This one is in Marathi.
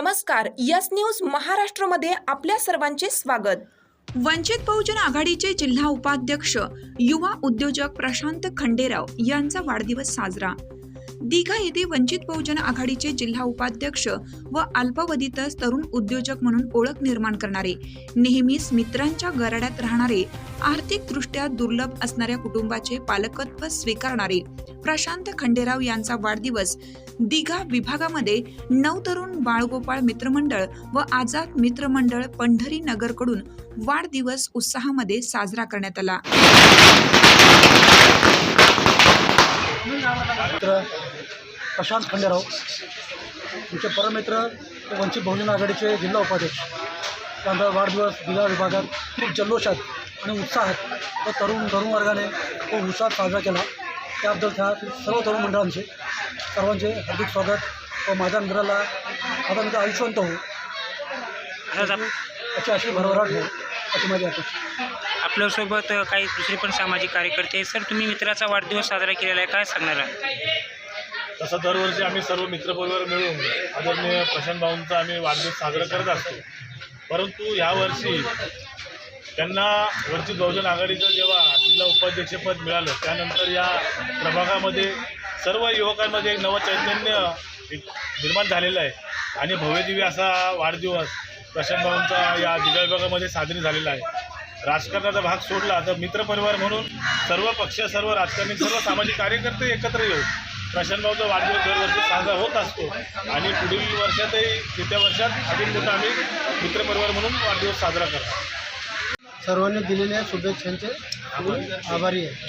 नमस्कार यस न्यूज महाराष्ट्रमध्ये आपल्या सर्वांचे स्वागत. वंचित बहुजन आघाडीचे जिल्हा उपाध्यक्ष युवा उद्योजक प्रशांत खंडेराव यांचा वाढदिवस साजरा. दिघा येथे वंचित बहुजन आघाडीचे जिल्हा उपाध्यक्ष व अल्पावधीतच तरुण उद्योजक म्हणून ओळख निर्माण करणारे नेहमीच मित्रांच्या गराड्यात राहणारे आर्थिकदृष्ट्या दुर्लभ असणाऱ्या कुटुंबाचे पालकत्व स्वीकारणारे प्रशांत खंडेराव यांचा वाढदिवस दिघा विभागामध्ये नऊ तरुण बाळगोपाळ मित्रमंडळ व आझाद मित्रमंडळ पंढरी नगरकडून वाढदिवस उत्साहामध्ये साजरा करण्यात आला. प्रशांत खंडेराव तुमचे परमित्र वंचित बहुजन आघाडीचे जिल्हा उपाध्यक्ष त्यांचा वाढदिवस दिघा विभागात खूप जल्लोषात आणि उत्साहात व तरुण तरुण वर्गाने खूप उत्साहात साजरा केला. त्याबद्दल त्या सर्व तरुण मंडळांचे सर्वांचे हार्दिक स्वागत. व माझ्या मित्राला आता मित्र आयुष्यवंत हो याची अशी भरभराट हो अशी माझी अपेक्षा आपल्यासोबत काही दुसरे पण सामाजिक कार्यकर्ते आहेत. सर तुम्ही मित्राचा वाढदिवस साजरा केलेला आहे. काय सांगणार आहे तसं दरवर्षी आम्ही सर्व मित्रपरिवार मिळून आदरणीय प्रशांत भाऊंचा आम्ही वाढदिवस साजरा करत असतो. परंतु यावर्षी त्यांना वंचित बहुजन आघाडीचं जेव्हा जिल्हा उपाध्यक्षपद मिळालं त्यानंतर या प्रभागामध्ये सर्व युवकांमध्ये एक नवं चैतन्य एक निर्माण झालेलं आहे. आणि भव्यदिव्य असा वाढदिवस प्रशांत भाऊंचा या जिल्हा विभागामध्ये साजरी झालेला आहे. राजकारणाचा भाग सोडला तर मित्रपरिवार म्हणून सर्व पक्ष सर्व राजकारणी सर्व सामाजिक कार्यकर्ते एकत्र येऊ प्रशांतभाऊचा वाढदिवस दरवर्षी साजरा होत असतो. आणि पुढील वर्षातही येत्या वर्षात अधिक मोठा आम्ही मित्रपरिवार म्हणून वाढदिवस साजरा करतो सर्वांनी दिलेल्या शुभेच्छांचे आभारी आहे.